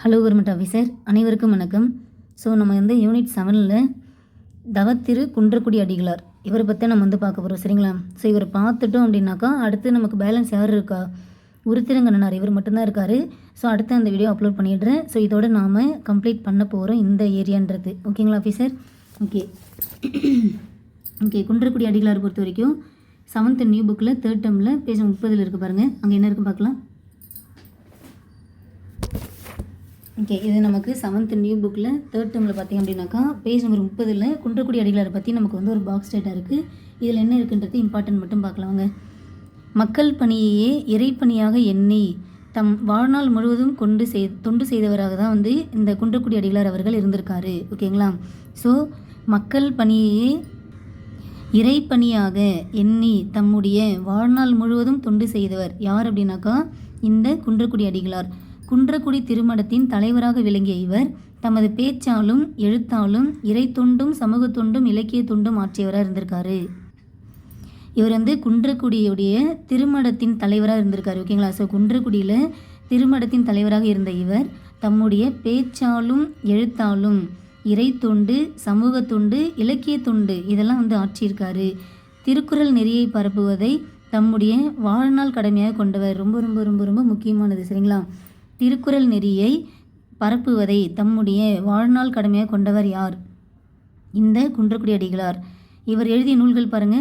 Hello government officer அனைவருக்கும் வணக்கம். So நம்ம வந்து யூனிட் செவனில் தவத்திரு குன்றக்குடி அடிகளார். இவரை பற்றி நம்ம வந்து பார்க்க போகிறோம் சரிங்களா? ஸோ இவரை பார்த்துட்டோம் அப்படின்னாக்கா அடுத்து நமக்கு பேலன்ஸ் யார் இருக்கா? உருத்திரங்கண்ணனார் இவர் மட்டும்தான் இருக்கார். ஸோ அடுத்து அந்த வீடியோ அப்லோட் பண்ணிடுறேன். ஸோ இதோட நாம் கம்ப்ளீட் பண்ண போகிறோம் இந்த ஏரியான்றது. ஓகேங்களா officer okay okay Kundrakudi Adigalar பொறுத்த வரைக்கும் செவன்த் நியூ புக்கில் தேர்ட் டேர்மில் பேஜ் முப்பதில் இருக்குது பாருங்கள் அங்கே என்ன இருக்குது பார்க்கலாம். ஓகே இது நமக்கு செவன்த் நியூ புக்கில் தேர்ட் டேர்மில் பார்த்தீங்க அப்படின்னாக்கா பேஜ் நம்பர் முப்பதில் குன்றக்குடி அடிகளாரை பற்றி நமக்கு வந்து ஒரு பாக்ஸ் டேட்டா இருக்குது இதில் என்ன இருக்குன்றது இம்பார்ட்டன்ட் மட்டும் பார்க்கலாங்க மக்கள் பணியையே இறைப்பணியாக எண்ணி தம் வாழ்நாள் முழுவதும் கொண்டு செய் தொண்டு செய்தவராக தான் வந்து இந்த குன்றக்குடி அடிகளார் அவர்கள் இருந்திருக்காரு. ஓகேங்களா ஸோ மக்கள் பணியையே இறைப்பணியாக எண்ணி தம்முடைய வாழ்நாள் முழுவதும் தொண்டு செய்தவர் யார் அப்படின்னாக்கா இந்த குன்றக்குடி அடிகளார். குன்றக்குடி திருமணத்தின் தலைவராக விளங்கிய இவர் தமது பேச்சாலும் எழுத்தாலும் இறை தொண்டும் சமூக தொண்டும் இலக்கிய தொண்டும் ஆற்றியவராக இருந்திருக்காரு. இவர் வந்து குன்றக்குடியுடைய திருமடத்தின் தலைவராக இருந்திருக்காரு ஓகேங்களா ஸோ குன்றக்குடியில் திருமடத்தின் தலைவராக இருந்த இவர் தம்முடைய பேச்சாலும் எழுத்தாலும் இறை தொண்டு சமூக தொண்டு இலக்கிய தொண்டு இதெல்லாம் வந்து ஆற்றியிருக்காரு. திருக்குறள் நெறியை பரப்புவதை தம்முடைய வாழ்நாள் கடமையாக கொண்டவர். ரொம்ப ரொம்ப ரொம்ப ரொம்ப முக்கியமானது சரிங்களா? திருக்குறள் நெறியை பரப்புவதை தம்முடைய வாழ்நாள் கடமையாக கொண்டவர் யார்? இந்த குன்றக்குடி அடிகளார். இவர் எழுதிய நூல்கள் பாருங்க.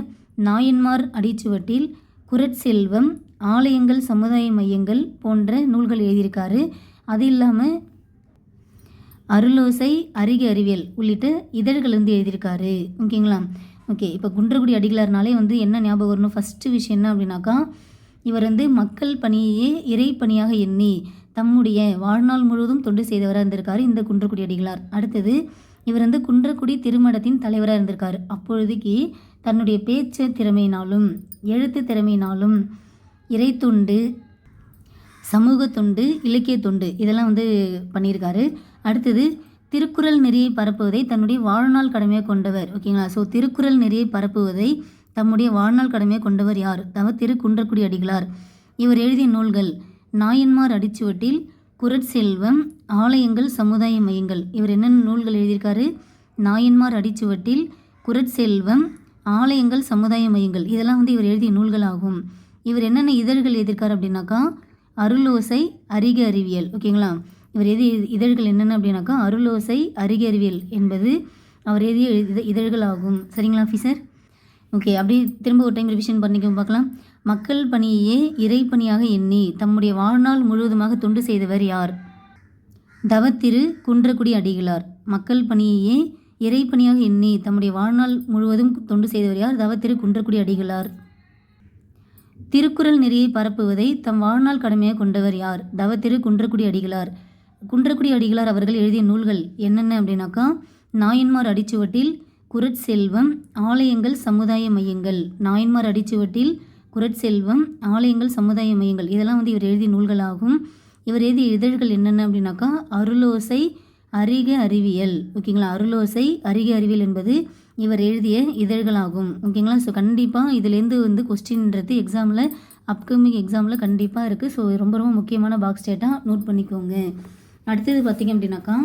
நாயன்மார் அடிச்சுவட்டில் குரட்செல்வம் ஆலயங்கள் சமுதாய மையங்கள் போன்ற நூல்கள் எழுதியிருக்காரு. அது இல்லாமல் அருளோசை அருகே அறிவியல் உள்ளிட்ட இதழ்கள் வந்து எழுதியிருக்காரு. ஓகேங்களா? ஓகே இப்போ குன்றக்குடி அடிகளார்னாலே வந்து என்ன ஞாபகம் வரணும்? ஃபஸ்ட்டு விஷயம் என்ன அப்படின்னாக்கா இவர் வந்து மக்கள் பணியையே இறை பணியாக எண்ணி தம்முடைய வாழ்நாள் முழுவதும் தொண்டு செய்தவராக இருந்திருக்காரு இந்த குன்றக்குடி அடிகளார். அடுத்தது இவர் வந்து குன்றக்குடி திருமடத்தின் தலைவராக இருந்திருக்காரு. அப்பொழுதைக்கு தன்னுடைய பேச்சு திறமையினாலும் எழுத்து திறமையினாலும் இறை தொண்டு சமூக தொண்டு இலக்கிய தொண்டு இதெல்லாம் வந்து பண்ணியிருக்காரு. அடுத்தது திருக்குறள் நெறியை பரப்புவதை தன்னுடைய வாழ்நாள் கடமையாக கொண்டவர். ஓகேங்களா? ஸோ திருக்குறள் நெறியை பரப்புவதை தம்முடைய வாழ்நாள் கடமையாக கொண்டவர் யார்? தவ திரு குன்றக்குடி அடிகளார். இவர் எழுதிய நூல்கள் நாயன்மார் அடிச்சுவட்டில் குரட்செல்வம் ஆலயங்கள் சமுதாய மையங்கள். இவர் என்னென்ன நூல்கள் எழுதியிருக்காரு? நாயன்மார் அடிச்சுவட்டில் குரட்செல்வம் ஆலயங்கள் சமுதாய மையங்கள். இதெல்லாம் வந்து இவர் எழுதிய நூல்களாகும். இவர் என்னென்ன இதழ்கள் எழுதியிருக்காரு அப்படின்னாக்கா அருளோசை அரிக அறிவியல். ஓகேங்களா? இவர் எது இதழ்கள் என்னென்ன அப்படின்னாக்கா அருளோசை அறிக அறிவியல் என்பது அவர் எழுதிய இதழ்கள் ஆகும் சரிங்களா ஆஃபீஸர்? ஓகே அப்படியே திரும்ப ஒரு டைம் ரிவிஷன் பண்ணிக்க பார்க்கலாம். மக்கள் பணியையே இறைப்பணியாக எண்ணி தம்முடைய வாழ்நாள் முழுவதுமாக தொண்டு செய்தவர் யார்? தவத்திரு குன்றக்குடி அடிகளார். மக்கள் பணியையே இறைப்பணியாக எண்ணி தம்முடைய வாழ்நாள் முழுவதும் தொண்டு செய்தவர் யார்? தவத்திரு குன்றக்குடி அடிகளார். திருக்குறள் நெறியை பரப்புவதை தம் வாழ்நாள் கடமையாக கொண்டவர் யார்? தவத்திரு குன்றக்குடி அடிகளார். குன்றக்குடி அடிகளார் அவர்கள் எழுதிய நூல்கள் என்னென்ன அப்படின்னாக்கா நாயன்மார் அடிச்சுவட்டில் குரட்செல்வம் ஆலயங்கள் சமுதாய மையங்கள். நாயன்மார் அடிச்சுவட்டில் குரட்செல்வம் ஆலயங்கள் சமுதாய மையங்கள். இதெல்லாம் வந்து இவர் எழுதிய நூல்களாகும். இவர் எழுதிய இதழ்கள் என்னென்ன அப்படின்னாக்கா அருளோசை அறிக அறிவியல். ஓகேங்களா? அருளோசை அறிக அறிவியல் என்பது இவர் எழுதிய இதழ்களாகும். ஓகேங்களா? ஸோ கண்டிப்பாக இதுலேருந்து வந்து கொஸ்டின்ன்றது எக்ஸாமில் அப்கமிங் எக்ஸாமில் கண்டிப்பாக இருக்குது ஸோ ரொம்ப ரொம்ப முக்கியமான பாக்ஸ் டேட்டாக நோட் பண்ணிக்கோங்க. அடுத்தது பார்த்திங்க அப்படின்னாக்கா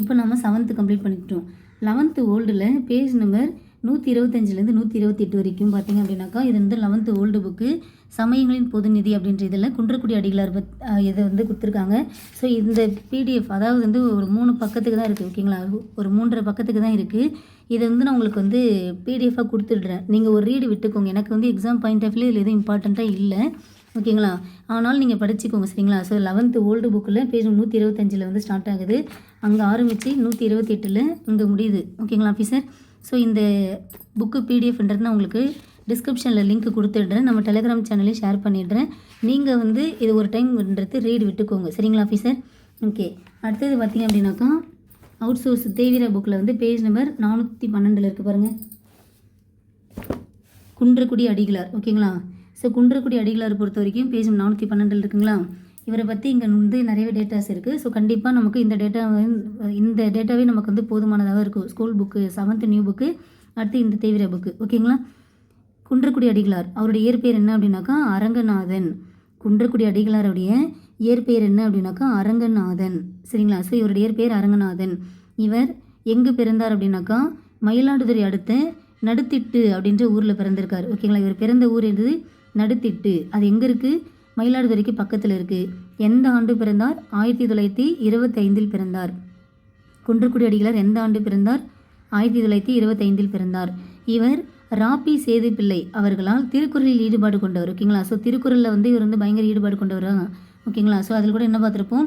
இப்போ நம்ம செவன்த்து கம்ப்ளீட் பண்ணிக்கிட்டோம். லெவன்த்து ஓல்டில் பேஜ் நம்பர் நூற்றி இருபத்தஞ்சிலேருந்து நூற்றி இருபத்தெட்டு வரைக்கும் பார்த்தீங்க அப்படின்னாக்கா இது வந்து லெவன்த்து ஓல்டு புக்கு சமயங்களின் பொதுநிதி அப்படின்ற இதில் குன்றக்குடி அடிகளார் பத் இதை வந்து கொடுத்துருக்காங்க. ஸோ இந்த பிடிஎஃப் அதாவது வந்து ஒரு மூணு பக்கத்துக்கு தான் இருக்குது ஓகேங்களா ஒரு மூன்றரை பக்கத்துக்கு தான் இருக்குது இதை வந்து நான் உங்களுக்கு வந்து பிடிஎஃபாக கொடுத்துடுறேன். நீங்கள் ஒரு ரீடு விட்டுக்கோங்க. எனக்கு வந்து எக்ஸாம் பாயிண்ட் ஆஃப் வியூ இதில் எதுவும் இம்பார்ட்டண்ட்டாக இல்லை ஓகேங்களா ஆனாலும் நீங்கள் படிச்சுக்கோங்க சரிங்களா? ஸோ லெவன்த்து ஓல்டு புக்கில் பேஜ் நூற்றி இருபத்தஞ்சில் வந்து ஸ்டார்ட் ஆகுது. அங்கே ஆரம்பித்து நூற்றி இருபத்தி எட்டில் இங்கே முடியுது. ஓகேங்களா ஆஃபீஸர் ஸோ இந்த புக்கு பிடிஎஃப்ன்றது நான் உங்களுக்கு டிஸ்கிரிப்ஷனில் லிங்க் கொடுத்துடுறேன். நம்ம டெலிகிராம் சேனலையும் ஷேர் பண்ணிடுறேன். நீங்கள் வந்து இது ஒரு டைம்ன்றது ரீட் விட்டுக்கோங்க. சரிங்களா ஆஃபீஸர் ஓகே அடுத்தது பார்த்திங்க அப்படின்னாக்கா அவுட் சோர்ஸ் தேவிர புக்கில் வந்து பேஜ் நம்பர் நானூற்றி பன்னெண்டில் இருக்குது பாருங்கள் குன்றக்குடி அடிகளார். ஓகேங்களா ஸோ குன்றக்குடி அடிகளார் பொறுத்த வரைக்கும் பேஜ் நானூற்றி பன்னெண்டில் இருக்குங்களா? இவரை பற்றி இங்கே வந்து நிறையவே டேட்டாஸ் இருக்குது ஸோ கண்டிப்பாக நமக்கு இந்த டேட்டா இந்த டேட்டாவே நமக்கு வந்து போதுமானதாக இருக்கும். School book seventh new book அடுத்து இந்த தீவிர புக்கு ஓகேங்களா குன்றக்குடி அடிகளார். அவருடைய இயற்பெயர் என்ன அப்படின்னாக்கா அரங்கநாதன். குன்றக்குடி அடிகளாருடைய இயற்பெயர் என்ன அப்படின்னாக்கா அரங்கநாதன். சரிங்களா? ஸோ இவருடைய இயற்பெயர் அரங்கநாதன். இவர் எங்கு பிறந்தார் அப்படின்னாக்கா மயிலாடுதுறை அடுத்த நடுத்திட்டு அப்படின்ற ஊரில் பிறந்திருக்கார். ஓகேங்களா இவர் பிறந்த ஊர் என்பது நடுத்திட்டு. அது எங்கே இருக்குது மயிலாடுதுறைக்கு பக்கத்தில் இருக்குது எந்த ஆண்டு பிறந்தார்? ஆயிரத்தி தொள்ளாயிரத்தி இருபத்தைந்தில் பிறந்தார். குன்றக்குடி அடிகளார் எந்த ஆண்டு பிறந்தார்? ஆயிரத்தி தொள்ளாயிரத்தி இருபத்தைந்தில் பிறந்தார். இவர் ராபி சேது பிள்ளை அவர்களால் திருக்குறளில் ஈடுபாடு கொண்டவர். ஓகேங்களா? ஸோ திருக்குறளில் வந்து இவர் வந்து பயங்கர ஈடுபாடு கொண்டவர். ஓகேங்களா? ஸோ அதில் கூட என்ன பார்த்துருப்போம்?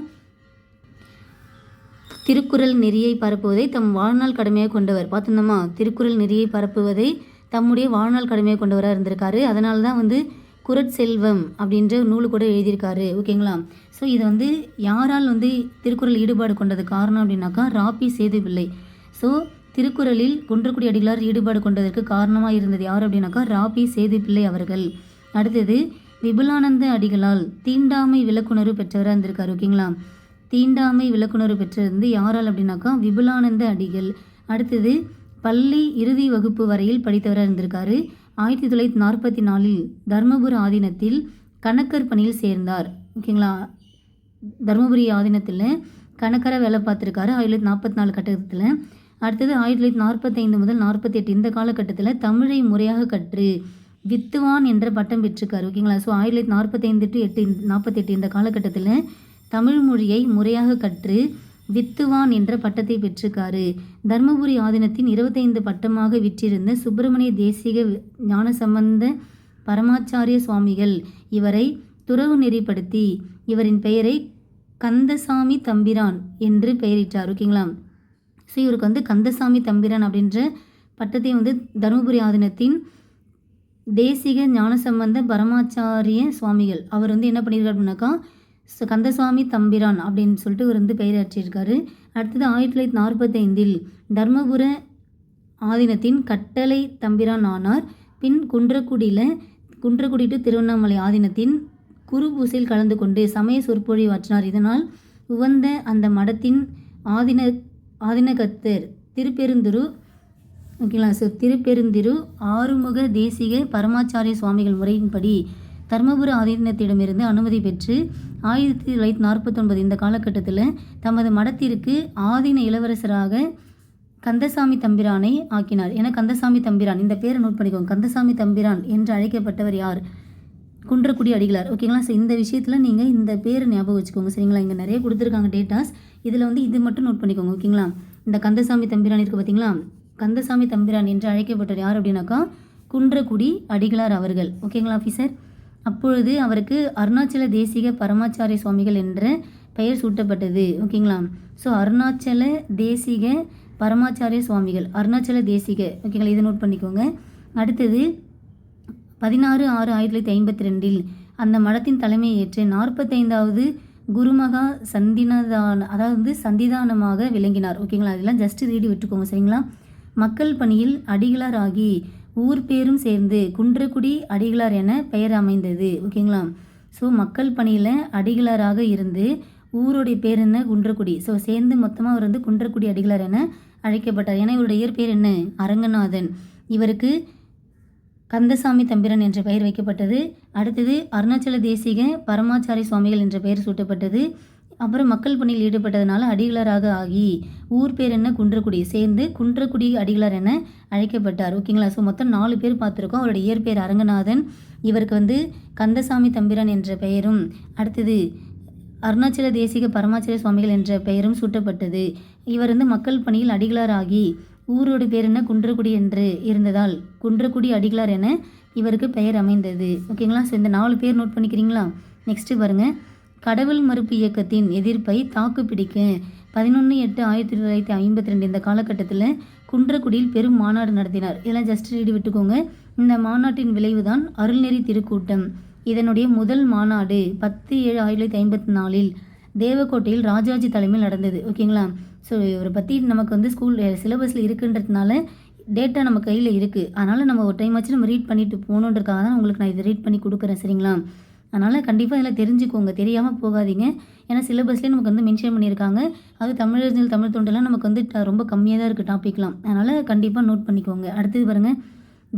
திருக்குறள் நெறியை பரப்புவதை தம் வாழ்நாள் கடமையாக கொண்டவர். பார்த்துருந்தோமா? திருக்குறள் நெறியை பரப்புவதை தம்முடைய வாழ்நாள் கடமையாக கொண்டவராக இருந்திருக்காரு. அதனால தான் வந்து குரட்செல்வம் அப்படின்ற நூல் கூட எழுதியிருக்காரு ஓகேங்களா? ஸோ இது வந்து யாரால் வந்து திருக்குறள் ஈடுபாடு கொண்டது காரணம் அப்படின்னாக்கா ராபி சேது பிள்ளை ஸோ திருக்குறளில் குன்றக்குடி அடிகளார் ஈடுபாடு கொண்டதற்கு காரணமாக இருந்தது யார் அப்படின்னாக்கா ராபி சேது பிள்ளை அவர்கள். அடுத்தது விபுலானந்த அடிகளால் தீண்டாமை விளக்குணர்வு பெற்றவராக இருந்திருக்காரு ஓகேங்களா? தீண்டாமை விளக்குணர்வு பெற்றிருந்து யாரால் அப்படின்னாக்கா விபுலானந்த அடிகள். அடுத்தது பள்ளி இறுதி வகுப்பு வரையில் படித்தவராக இருந்திருக்காரு ஆயிரத்தி தொள்ளாயிரத்தி நாற்பத்தி நாலில் தர்மபுர ஆதீனத்தில் கணக்கர் பணியில் சேர்ந்தார். ஓகேங்களா? தருமபுரி ஆதீனத்தில் கணக்கராக வேலை பார்த்துருக்காரு. ஆயிரத்தி தொள்ளாயிரத்தி நாற்பத்தி நாலு கட்டத்தில் அடுத்தது ஆயிரத்தி தொள்ளாயிரத்தி நாற்பத்தைந்து முதல் நாற்பத்தெட்டு இந்த காலகட்டத்தில் தமிழை முறையாக கற்று வித்துவான் என்ற பட்டம் பெற்றிருக்காரு. ஓகேங்களா? ஸோ ஆயிரத்தி தொள்ளாயிரத்தி நாற்பத்தைந்து டு எட்டு நாற்பத்தெட்டு இந்த காலகட்டத்தில் தமிழ் மொழியை முறையாக கற்று வித்துவான் என்ற பட்டத்தை பெற்றிருக்காரு தர்மபுரி ஆதீனத்தின் இருபத்தைந்து பட்டமாக விற்றிருந்த சுப்பிரமணிய தேசிக ஞானசம்பந்த பரமாச்சாரிய சுவாமிகள் இவரை துறவு நெறிப்படுத்தி இவரின் பெயரை கந்தசாமி தம்பிரான் என்று பெயரிட்டார். ஓகேங்களா? ஸோ இவருக்கு வந்து கந்தசாமி தம்பிரான் அப்படின்ற பட்டத்தை வந்து தருமபுரி ஆதீனத்தின் தேசிக ஞானசம்பந்த பரமாச்சாரிய சுவாமிகள் அவர் வந்து என்ன பண்ணியிருக்காரு அப்படின்னாக்கா கந்தசுவாமி தம்பிரான் அப்படின்னு சொல்லிட்டு இவர் வந்து பெயராற்றியிருக்காரு அடுத்தது ஆயிரத்தி தொள்ளாயிரத்தி நாற்பத்தைந்தில் தர்மபுர ஆதீனத்தின் கட்டளை தம்பிரான் ஆனார். பின் குன்றக்குடியில் குன்றக்குடி டு திருவண்ணாமலை ஆதீனத்தின் குருபூசையில் கலந்து கொண்டு சமய சொற்பொழிவாற்றினார் இதனால் உவந்த அந்த மடத்தின் ஆதின ஆதினகத்தர் திருப்பெருந்துரு ஓகேங்களா ஸோ திருப்பெருந்திரு ஆறுமுக தேசிக பரமாச்சாரிய சுவாமிகள் முறையின்படி தர்மபுர ஆதீனத்திடமிருந்து அனுமதி பெற்று ஆயிரத்தி தொள்ளாயிரத்தி நாற்பத்தொன்பது இந்த காலகட்டத்தில் தமது மடத்திற்கு ஆதீன இளவரசராக கந்தசாமி தம்பிரானை ஆக்கினார். என கந்தசாமி தம்பிரான் இந்த பேரை நோட் பண்ணிக்கோங்க. கந்தசாமி தம்பிரான் என்று அழைக்கப்பட்டவர் யார்? குன்றக்குடி அடிகளார். ஓகேங்களா ஸோ இந்த விஷயத்தில் நீங்கள் இந்த பேரை ஞாபகம் வச்சுக்கோங்க. சரிங்களா? இங்கே நிறைய கொடுத்துருக்காங்க டேட்டாஸ் இதில் வந்து இது மட்டும் நோட் பண்ணிக்கோங்க. ஓகேங்களா இந்த கந்தசாமி தம்பிரான் இருக்குது பார்த்தீங்களா கந்தசாமி தம்பிரான் என்று அழைக்கப்பட்டவர் யார் அப்படின்னாக்கா? குன்றக்குடி அடிகளார் அவர்கள். ஓகேங்களா ஆஃபீஸர் அப்பொழுது அவருக்கு அருணாச்சல தேசிக பரமாச்சாரிய சுவாமிகள் என்ற பெயர் சூட்டப்பட்டது. ஓகேங்களா? ஸோ அருணாச்சல தேசிக பரமாச்சாரிய சுவாமிகள் அருணாச்சல தேசிக. ஓகேங்களா? இதை நோட் பண்ணிக்கோங்க. அடுத்தது பதினாறு ஆறு ஆயிரத்தி தொள்ளாயிரத்தி ஐம்பத்தி ரெண்டில் அந்த மடத்தின் தலைமையை ஏற்று நாற்பத்தைந்தாவது குருமகா சந்தினதான அதாவது சந்திதானமாக விளங்கினார். ஓகேங்களா? அதெல்லாம் ஜஸ்ட் ரீடி விட்டுக்கோங்க சரிங்களா? மக்கள் பணியில் அடிகளாராகி ஊர் பேரும் சேர்ந்து குன்றக்குடி அடிகளார் என பெயர் அமைந்தது. ஓகேங்களா? ஸோ மக்கள் பணியில் அடிகளாராக இருந்து ஊருடைய பேர் என்ன? குன்றக்குடி. ஸோ சேர்ந்து மொத்தமாக அவர் வந்து குன்றக்குடி அடிகளார் என அழைக்கப்பட்டார். ஏன்னா இவருடைய இயற்பெயர் என்ன? அரங்கநாதன். இவருக்கு கந்தசாமி தம்பிரன் என்ற பெயர் வைக்கப்பட்டது. அடுத்தது அருணாச்சல தேசிக பரமாச்சாரி சுவாமிகள் என்ற பெயர் சூட்டப்பட்டது. அப்புறம் மக்கள் பணியில் ஈடுபட்டதுனால அடிகளாராக ஆகி ஊர் பேர் என்ன குன்றக்குடி சேர்ந்து குன்றக்குடி அடிகளார் என அழைக்கப்பட்டார். ஓகேங்களா? ஸோ மொத்தம் நாலு பேர் பார்த்துருக்கோம். அவருடைய இயற்பெயர் அரங்கநாதன் இவருக்கு வந்து கந்தசாமி தம்பிரான் என்ற பெயரும் அடுத்தது அருணாச்சல தேசிக பரமாச்சல சுவாமிகள் என்ற பெயரும் சூட்டப்பட்டது. இவர் வந்து மக்கள் பணியில் அடிகளாராகி ஊரோட பேர் என்ன குன்றக்குடி என்று இருந்ததால் குன்றக்குடி அடிகளார் என இவருக்கு பெயர் அமைந்தது. ஓகேங்களா? ஸோ இந்த நாலு பேர் நோட் பண்ணிக்கிறீங்களா? நெக்ஸ்ட்டு பாருங்கள் கடவுள் மறுப்பு இயக்கத்தின் எதிர்ப்பை தாக்கு பிடிக்க பதினொன்று எட்டு ஆயிரத்தி தொள்ளாயிரத்தி ஐம்பத்தி ரெண்டு இந்த காலகட்டத்தில் குன்றக்குடியில் பெரும் மாநாடு நடத்தினார். இதெல்லாம் ஜஸ்ட் ரீடி விட்டுக்கோங்க. இந்த மாநாட்டின் விளைவுதான் அருள்நெறி திருக்கூட்டம். இதனுடைய முதல் மாநாடு பத்து ஏழு ஆயிரத்தி தொள்ளாயிரத்தி ஐம்பத்தி நாலில் தேவக்கோட்டையில் ராஜாஜி தலைமையில் நடந்தது. ஓகேங்களா? ஸோ இவரை பற்றி நமக்கு வந்து ஸ்கூல் சிலபஸில் இருக்குன்றதுனால டேட்டா நம்ம கையில் இருக்குது அதனால் நம்ம ஒரு டைம் நம்ம ரீட் பண்ணிட்டு போகணுன்றக்காக தான் உங்களுக்கு நான் இதை ரீட் பண்ணி கொடுக்குறேன். சரிங்களா? அதனால் கண்டிப்பாக இதில் தெரிஞ்சுக்கோங்க. தெரியாமல் போகாதீங்க. ஏன்னா சிலபஸ்லேயே நமக்கு வந்து மென்ஷன் பண்ணியிருக்காங்க. அது தமிழறிஞர் தமிழ் தொண்டெல்லாம் நமக்கு வந்து ரொம்ப கம்மியாக தான் இருக்குது டாப்பிக்லாம் அதனால் கண்டிப்பாக நோட் பண்ணிக்கோங்க. அடுத்தது பாருங்கள்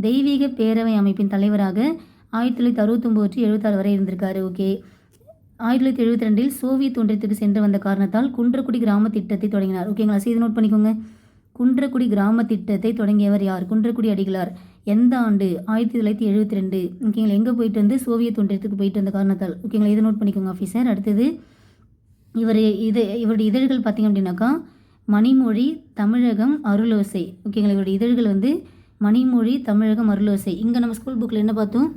தெய்வீக பேரவை அமைப்பின் தலைவராக ஆயிரத்தி தொள்ளாயிரத்தி அறுபத்தொம்போது டு எழுபத்தாறு வரை இருந்திருக்காரு. ஓகே ஆயிரத்தி தொள்ளாயிரத்தி எழுபத்தி ரெண்டில் சோவியத் ஒன்றியத்துக்கு சென்று வந்த காரணத்தால் குன்றக்குடி கிராம திட்டத்தை தொடங்கினார். ஓகேங்களா செய்து நோட் பண்ணிக்கோங்க. குன்றக்குடி கிராம திட்டத்தை தொடங்கியவர் யார்? குன்றக்குடி அடிகளார். எந்த ஆண்டு? ஆயிரத்தி தொள்ளாயிரத்தி எழுபத்தி ரெண்டு. ஓகேங்களா எங்கே போயிட்டு வந்து சோவியத் ஒன்றியத்துக்கு போயிட்டு வந்த காரணத்தால். ஓகேங்களா இதை நோட் பண்ணிக்கோங்க ஆஃபீஸர் அடுத்தது இவர் இது இவருடைய இதழ்கள் பார்த்திங்க அப்படின்னாக்கா மணிமொழி தமிழகம் அருளோசை. ஓகேங்களா இவருடைய இதழ்கள் வந்து மணிமொழி தமிழகம் அருளோசை. இங்கே நம்ம ஸ்கூல் புக்கில் என்ன பார்த்தோம்?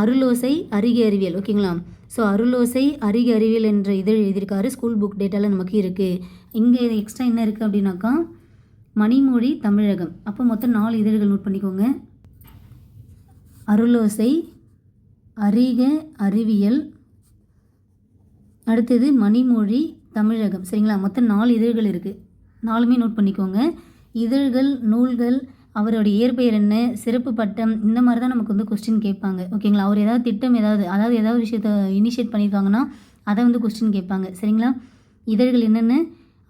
அருளோசை அருகே அறிவியல். ஓகேங்களா ஸோ அருளோசை அருகே அறிவியல் என்ற இதழ் எழுதியிருக்காரு. ஸ்கூல் புக் டேட்டாவில் நமக்கு இருக்குது இங்கே எக்ஸ்ட்ரா என்ன இருக்குது அப்படின்னாக்கா மணிமொழி தமிழகம். அப்போ மொத்தம் நாலு இதழ்கள் நோட் பண்ணிக்கோங்க. அருளோசை அறிக அறிவியல். அடுத்தது மணிமொழி தமிழகம். சரிங்களா? மொத்தம் நாலு இதழ்கள் இருக்குது நாலுமே நோட் பண்ணிக்கோங்க. இதழ்கள் நூல்கள் அவருடைய இயற்பெயர் என்ன சிறப்பு பட்டம் இந்த மாதிரி தான் நமக்கு வந்து கொஸ்டின் கேட்பாங்க. ஓகேங்களா? அவர் ஏதாவது திட்டம் ஏதாவது அதாவது ஏதாவது விஷயத்த இனிஷியேட் பண்ணியிருக்காங்கன்னா அதை வந்து கொஸ்டின் கேட்பாங்க. சரிங்களா? இதழ்கள் என்னென்ன?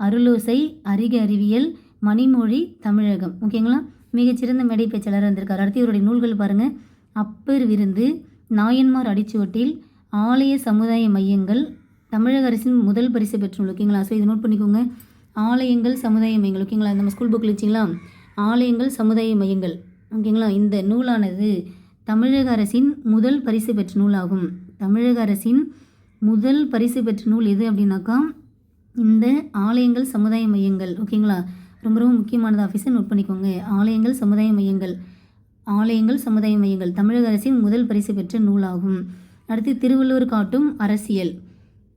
அருளோசை அறிக அறிவியல் மணிமொழி தமிழகம். ஓகேங்களா? மிகச்சிறந்த மேடை பேச்சாளர் வந்திருக்கார் அடுத்து இவருடைய நூல்கள் பாருங்கள் அப்பர் விருந்து நாயன்மார் அடிச்சுவட்டில் ஆலய சமுதாய மையங்கள் தமிழக அரசின் முதல் பரிசு பெற்ற நூல் ஓகேங்களா? ஸோ இது நோட் பண்ணிக்கோங்க. ஆலயங்கள் சமுதாய மையங்கள். ஓகேங்களா? நம்ம ஸ்கூல் புக்கில் வச்சிங்களா ஆலயங்கள் சமுதாய மையங்கள். ஓகேங்களா? இந்த நூலானது தமிழக அரசின் முதல் பரிசு பெற்ற நூலாகும். தமிழக அரசின் முதல் பரிசு பெற்ற நூல் எது அப்படின்னாக்கா இந்த ஆலயங்கள் சமுதாய மையங்கள். ஓகேங்களா? ரொம்ப ரொம்ப முக்கியமானது ஆஃபீஸை நோட் பண்ணிக்கோங்க. ஆலயங்கள் சமுதாய மையங்கள். ஆலயங்கள் சமுதாய மையங்கள். தமிழக அரசின் முதல் பரிசு பெற்ற நூலாகும். அடுத்து திருவள்ளுவர் காட்டும் அரசியல்.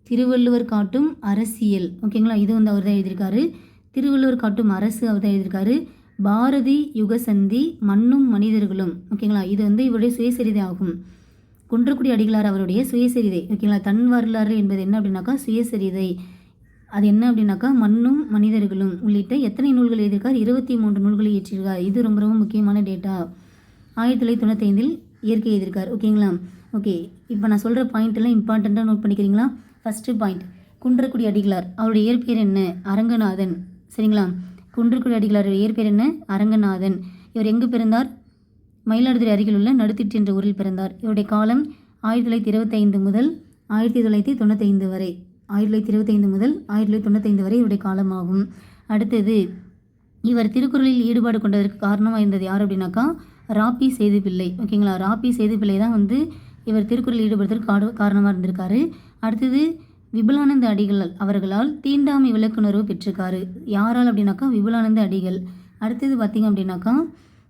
திருவள்ளுவர் காட்டும் அரசியல். ஓகேங்களா? இது வந்து அவர் தான் எழுதியிருக்காரு. திருவள்ளுவர் காட்டும் அரசு அவர் தான் எழுதியிருக்காரு. பாரதி யுகசந்தி மண்ணும் மனிதர்களும். ஓகேங்களா? இது வந்து இவருடைய சுயசரிதை ஆகும். குன்றக்குடி அடிகளார் அவருடைய சுயசரிதை. ஓகேங்களா? தன் வரலாறு என்பது என்ன அப்படின்னாக்கா சுயசரிதை. அது என்ன அப்படின்னாக்கா மண்ணும் மனிதர்களும். உள்ளிட்ட எத்தனை நூல்கள் எழுதியிருக்கார்? இருபத்தி மூன்று நூல்களை இயற்றியிருக்கார். இது ரொம்ப ரொம்ப முக்கியமான டேட்டா. ஆயிரத்தி தொள்ளாயிரத்தி தொண்ணூத்தைந்தில் இயற்கை எழுதியிருக்கார் ஓகேங்களா ஓகே இப்போ நான் சொல்கிற பாயிண்ட் எல்லாம் இம்பார்ட்டண்ட்டாக நோட் பண்ணிக்கிறீங்களா? First point Kundrakudi Adigalar. அவருடைய இயற்பெயர் என்ன? அரங்கநாதன். சரிங்களா? குன்றக்குடி அடிகளார் இயற்பெயர் என்ன? அரங்கநாதன். இவர் எங்கு பிறந்தார்? மயிலாடுதுறை அருகில் உள்ள நடுத்திட்டு என்ற ஊரில் பிறந்தார். இவருடைய காலம் ஆயிரத்தி தொள்ளாயிரத்தி இருபத்தைந்து முதல் ஆயிரத்தி தொள்ளாயிரத்தி தொண்ணூத்தைந்து வரை. ஆயிரத்தி தொள்ளாயிரத்தி இருபத்தைந்து முதல் ஆயிரத்தி தொள்ளாயிரத்தி தொண்ணூத்தைந்து வரை இவருடைய காலமாகும். அடுத்தது இவர் திருக்குறளில் ஈடுபாடு கொண்டதற்கு காரணமாக இருந்தது யார் அப்படின்னாக்கா ராப்பி சேதுப்பிள்ளை. ஓகேங்களா? ராப்பி சேதுப்பிள்ளை தான் வந்து இவர் திருக்குறள் ஈடுபடுறதுக்கு காடு காரணமாக இருந்திருக்காரு. அடுத்தது விபுலானந்த அடிகள் அவர்களால் தீண்டாமை விளக்குணர்வு பெற்றிருக்காரு. யாரால் அப்படின்னாக்கா விபுலானந்த அடிகள். அடுத்தது பார்த்திங்க அப்படின்னாக்கா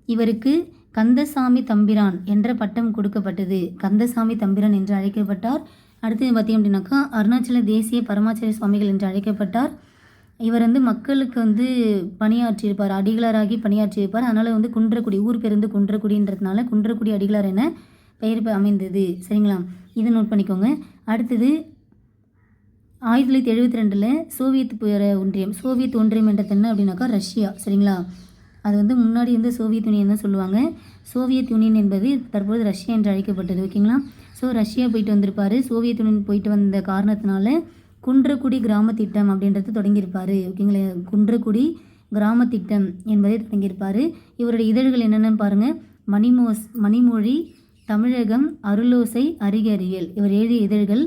இவருக்கு கந்தசாமி தம்பிரான் என்ற பட்டம் கொடுக்கப்பட்டது. கந்தசாமி தம்பிரான் என்று அழைக்கப்பட்டார். அடுத்தது பார்த்தீங்க அப்படின்னாக்கா அருணாச்சல தேசிய பரமாச்சாரிய சுவாமிகள் என்று அழைக்கப்பட்டார். இவர் வந்து மக்களுக்கு வந்து பணியாற்றியிருப்பார் அடிகளாராகி பணியாற்றியிருப்பார். அதனால் வந்து குன்றக்குடி ஊர் பேர் வந்து குன்றக்குடின்றதுனால குன்றக்குடி அடிகளார் என பெயர் அமைந்தது. சரிங்களா? இதை நோட் பண்ணிக்கோங்க. அடுத்தது ஆயிரத்தி தொள்ளாயிரத்தி எழுபத்தி ரெண்டில் சோவியத் பேர ஒன்றியம் சோவியத் ஒன்றியம் என்றது என்ன அப்படின்னாக்கா ரஷ்யா. சரிங்களா? அது வந்து முன்னாடி வந்து சோவியத் யூனியன் தான் சொல்லுவாங்க. சோவியத் யூனியன் என்பது தற்போது ரஷ்யா என்று அழைக்கப்பட்டது. ஓகேங்களா? ஸோ ரஷ்யா போயிட்டு வந்திருப்பார். சோவியத் யூனியன் போயிட்டு வந்த காரணத்தினால குன்றக்குடி கிராம திட்டம் அப்படின்றது தொடங்கியிருப்பார். ஓகேங்களா? குன்றக்குடி கிராம திட்டம் என்பதை தொடங்கியிருப்பார். இவருடைய இதழ்கள் என்னென்னு பாருங்கள் மணிமோஸ் மணிமொழி தமிழகம் அருளோசை அருகே அறிவியல் இவர் எழுதிய இதழ்கள்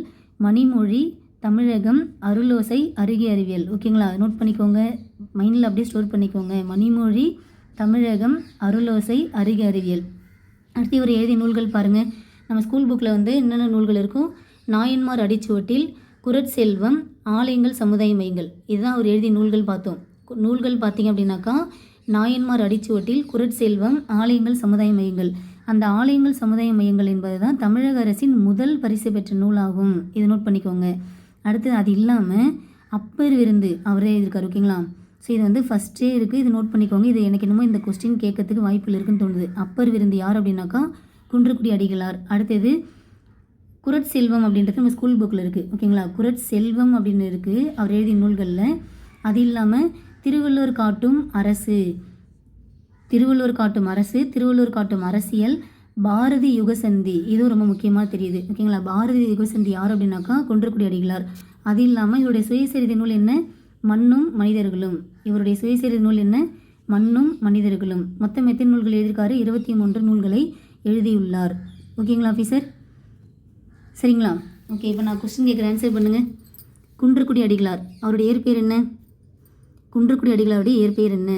மணிமொழி தமிழகம் அருளோசை அருகே அறிவியல் ஓகேங்களா? நோட் பண்ணிக்கோங்க. மைண்டில் அப்படியே ஸ்டோர் பண்ணிக்கோங்க. மணிமொழி தமிழகம் அருளோசை அருகே அறிவியல் அடுத்து இவர் எழுதிய நூல்கள் பாருங்கள் நம்ம ஸ்கூல் புக்கில் வந்து என்னென்ன நூல்கள் இருக்கும்? நாயன்மார் அடிச்சுவட்டில் குரட்செல்வம் ஆலயங்கள் சமுதாய மையங்கள். இதுதான் அவர் எழுதிய நூல்கள் பார்த்தோம். கு- நூல்கள் பார்த்தீங்க அப்படின்னாக்கா நாயன்மார் அடிச்சுவட்டில் குரட்செல்வம் ஆலயங்கள் சமுதாய மையங்கள். அந்த ஆலயங்கள் சமுதாய மையங்கள் என்பது தான் தமிழக அரசின் முதல் பரிசு பெற்ற நூலாகும். இதை நோட் பண்ணிக்கோங்க. அடுத்து அது இல்லாமல் அப்பர் விருந்து அவரே எழுதியிருக்காரு ஓகேங்களா? ஸோ இது வந்து ஃபஸ்ட்டே இருக்குது இது நோட் பண்ணிக்கோங்க. இது எனக்கு என்னமோ இந்த கொஸ்டின் கேட்கறதுக்கு வாய்ப்புகள் இருக்குன்னு தோணுது. அப்பர் விருந்து யார் அப்படின்னாக்கா குன்றுக்குடி அடிகளார். அடுத்தது குரட் செல்வம் அப்படின்றது நம்ம ஸ்கூல் புக்கில் இருக்குது ஓகேங்களா குரட் செல்வம் அப்படின்னு இருக்குது அவர் எழுதிய நூல்களில். அது இல்லாமல் திருவள்ளுவர் காட்டும் அரசு. திருவள்ளுவர் காட்டும் அரசு திருவள்ளுவர் காட்டும் அரசியல் பாரதி யுகசந்தி. இதுவும் ரொம்ப முக்கியமாக தெரியுது. ஓகேங்களா பாரதி யுகசந்தி யார் அப்படின்னாக்கா குன்றக்குடி அடிகளார். அது இல்லாமல் இவருடைய சுயசரிதை நூல் என்ன? மண்ணும் மனிதர்களும். இவருடைய சுயசரிதை நூல் என்ன? மண்ணும் மனிதர்களும். மொத்தம் எத்தனை நூல்கள் எழுதியிருக்காரு? இருபத்தி மூன்று நூல்களை எழுதியுள்ளார். ஓகேங்களா ஆஃபீஸர் சரிங்களா? ஓகே இப்போ நான் கொஸ்டின் கேட்குறேன் ஆன்சர் பண்ணுங்கள் குன்றுக்குடி அடிகளார். அவருடைய இயற்பெயர் என்ன? குன்றுக்குடி அடிகளாருடைய இயற்பெயர் என்ன?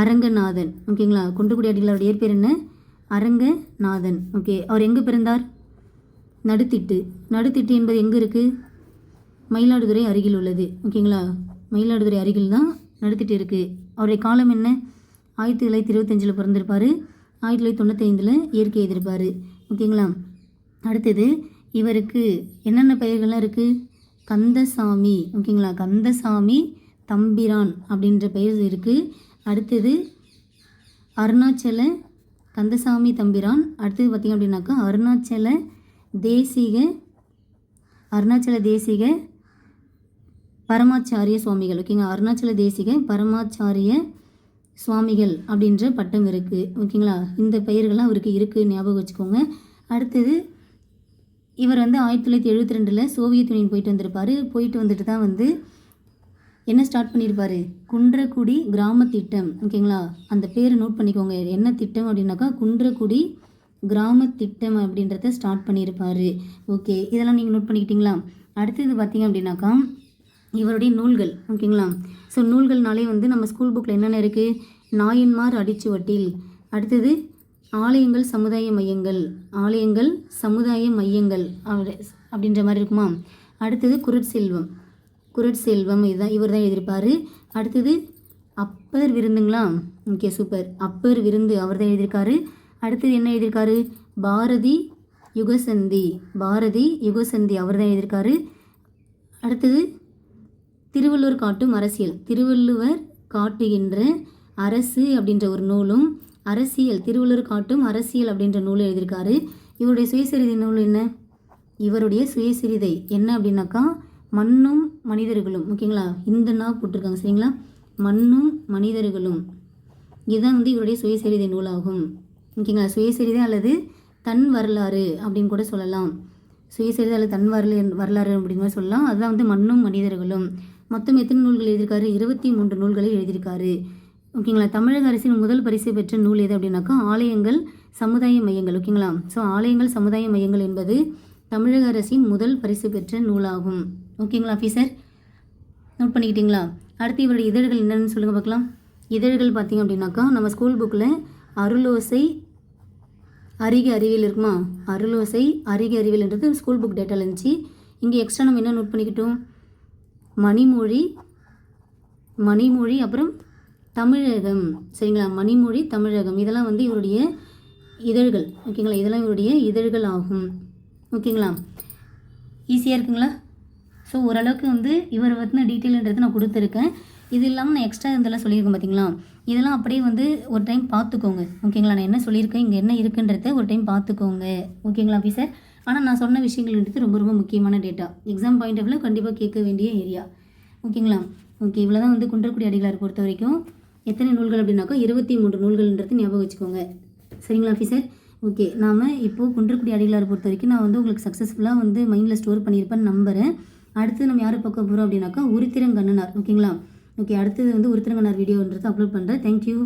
அரங்கநாதன். ஓகேங்களா குன்றுக்குடி அடிகளாருடைய இயற்பெயர் என்ன? அரங்கநாதன். ஓகே அவர் எங்கே பிறந்தார்? நடுத்திட்டு. நடுத்திட்டு என்பது எங்கே இருக்குது மயிலாடுதுறை அருகில் உள்ளது. ஓகேங்களா மயிலாடுதுறை அருகில் தான் நடுத்திட்டு இருக்குது அவருடைய காலம் என்ன? ஆயிரத்தி தொள்ளாயிரத்தி இருபத்தஞ்சில் பிறந்திருப்பார். ஆயிரத்தி தொள்ளாயிரத்தி தொண்ணூற்றி ஐந்தில் இயற்கை எதிர்ப்பார். ஓகேங்களா அடுத்தது இவருக்கு என்னென்ன பெயர்கள்லாம் இருக்குது கந்தசாமி ஓகேங்களா? கந்தசாமி தம்பிரான் அப்படின்ற பெயர் இருக்குது அடுத்தது அருணாச்சல கந்தசாமி தம்பிரான். அடுத்தது பார்த்திங்க அப்படின்னாக்கா அருணாச்சல தேசிக அருணாச்சல தேசிக பரமாச்சாரிய சுவாமிகள் ஓகேங்களா? அருணாச்சல தேசிக பரமாச்சாரிய சுவாமிகள் அப்படின்ற பட்டம் இருக்குது ஓகேங்களா? இந்த பெயர்கள்லாம் அவருக்கு இருக்குது ஞாபகம் வச்சுக்கோங்க. அடுத்தது இவர் வந்து ஆயிரத்தி தொள்ளாயிரத்தி எழுபத்தி ரெண்டில் சோவியத் யூனியன் போயிட்டு வந்திருப்பார். போயிட்டு வந்துட்டு தான் வந்து என்ன ஸ்டார்ட் பண்ணியிருப்பாரு குன்றக்குடி கிராம திட்டம் ஓகேங்களா? அந்த பேரை நோட் பண்ணிக்கோங்க. என்ன திட்டம் அப்படின்னாக்கா குன்றக்குடி கிராம திட்டம் அப்படின்றத ஸ்டார்ட் பண்ணியிருப்பாரு ஓகே இதெல்லாம் நீங்கள் நோட் பண்ணிக்கிட்டீங்களா? அடுத்தது பார்த்தீங்க அப்படின்னாக்கா இவருடைய நூல்கள். ஓகேங்களா? ஸோ நூல்கள்னாலே வந்து நம்ம ஸ்கூல் புக்கில் என்னென்ன இருக்குது நாயன்மார் அடிச்சுவட்டில். அடுத்தது ஆலயங்கள் சமுதாய மையங்கள் ஆலயங்கள் சமுதாய மையங்கள் அப்படி- அப்படின்ற மாதிரி இருக்குமா? அடுத்தது குரட்செல்வம். குரட்செல்வம் இதுதான் இவர் தான் எழுதியிருப்பார். அடுத்தது அப்பர் விருந்துங்களா? Okay super. அப்பர் விருந்து அவர் தான் எழுதியிருக்காரு. அடுத்தது என்ன எழுதியிருக்காரு? பாரதி யுகசந்தி. பாரதி யுகசந்தி அவர் தான் எழுதியிருக்காரு. அடுத்தது திருவள்ளுவர் காட்டும் அரசியல். திருவள்ளுவர் காட்டுகின்ற அரசு அப்படின்ற ஒரு நூலும் அரசியல் திருவள்ளுவர் காட்டும் அரசியல் அப்படின்ற நூல் எழுதியிருக்காரு. இவருடைய சுயசரிதை நூல் என்ன? இவருடைய சுயசரிதை என்ன அப்படின்னாக்கா மண்ணும் மனிதர்களும் ஓகேங்களா? இந்த போட்டிருக்காங்க சரிங்களா? மண்ணும் மனிதர்களும். இதுதான் வந்து இவருடைய சுயசரிதை நூலாகும். ஓகேங்களா? சுயசரிதை அல்லது தன் வரலாறு அப்படின்னு கூட சொல்லலாம். சுயசரிதை அல்லது தன் வரலாறு வரலாறு அப்படின்னு சொல்லலாம். அதுதான் வந்து மண்ணும் மனிதர்களும். மொத்தம் எத்தனை நூல்கள் எழுதியிருக்காரு? இருபத்தி மூன்று நூல்களை எழுதியிருக்காரு. ஓகேங்களா? தமிழக அரசின் முதல் பரிசு பெற்ற நூல் எது அப்படின்னாக்கா ஆலயங்கள் சமுதாய மையங்கள் ஓகேங்களா? ஸோ ஆலயங்கள் சமுதாய மையங்கள் என்பது தமிழக அரசின் முதல் பரிசு பெற்ற நூலாகும். ஓகேங்களா ஆஃபீஸர் நோட் பண்ணிக்கிட்டீங்களா? அடுத்து இவருடைய இதழ்கள் என்னென்னு சொல்லுங்கள் பார்க்கலாம். இதழ்கள் பார்த்தீங்க அப்படின்னாக்கா நம்ம ஸ்கூல் புக்கில் அருளோசை அருகே அறிவியல் இருக்குமா? அருளோசை அருகே அறிவியல்ன்றது ஸ்கூல் புக் டேட்டாவில் இருந்துச்சு. இங்கே எக்ஸ்ட்ரா நம்ம என்ன நோட் பண்ணிக்கிட்டோம்? மணிமொழி மணிமொழி அப்புறம் தமிழகம் சரிங்களா? மணிமொழி தமிழகம். இதெல்லாம் வந்து இவருடைய இதழ்கள். ஓகேங்களா? இதெல்லாம் இவருடைய இதழ்கள் ஆகும். ஓகேங்களா? ஈஸியாக இருக்குங்களா? ஸோ ஓரளவுக்கு வந்து இவரை பற்றின டீட்டெயில்ன்றது நான் கொடுத்துருக்கேன். இது இல்லாமல் நான் எக்ஸ்ட்ரா இதெல்லாம் சொல்லியிருக்கேன் பார்த்தீங்களா இதெல்லாம் அப்படியே வந்து ஒரு டைம் பார்த்துக்கோங்க. ஓகேங்களா? நான் என்ன சொல்லியிருக்கேன் இங்கே என்ன இருக்குன்றத ஒரு டைம் பார்த்துக்கோங்க. ஓகேங்களா ஆஃபீஸர் ஆனால் நான் சொன்ன விஷயங்கள்ன்றது ரொம்ப ரொம்ப முக்கியமான டேட்டா எக்ஸாம் பாயிண்ட் ஆஃப் கண்டிப்பாக கேட்க வேண்டிய ஏரியா ஓகேங்களா? ஓகே இவ்வளோ தான் வந்து குன்றக்குடி அடிகளார் பொறுத்த வரைக்கும் எத்தனை நூல்கள் அப்படின்னாக்கா இருபத்தி மூன்று நூல்கள்ன்றது ஞாபகம் வச்சுக்கோங்க. சரிங்களா ஆஃபீஸர் ஓகே நாம் இப்போது குன்றக்குடி அடிகளார் பொறுத்த வரைக்கும் நான் வந்து உங்களுக்கு சக்ஸஸ்ஃபுல்லாக வந்து மைண்டில் ஸ்டோர் பண்ணியிருப்பேன்னு நம்புகிறேன் அடுத்து நம்ம யாரை பார்க்க போகிறோம் அப்படின்னாக்கா உருத்திரங்கண்ணனார். ஓகேங்களா ஓகே அடுத்தது வந்து உருத்திரங்கண்ணார் வீடியோன்றது அப்லோட் பண்ணுறேன் தேங்க்யூ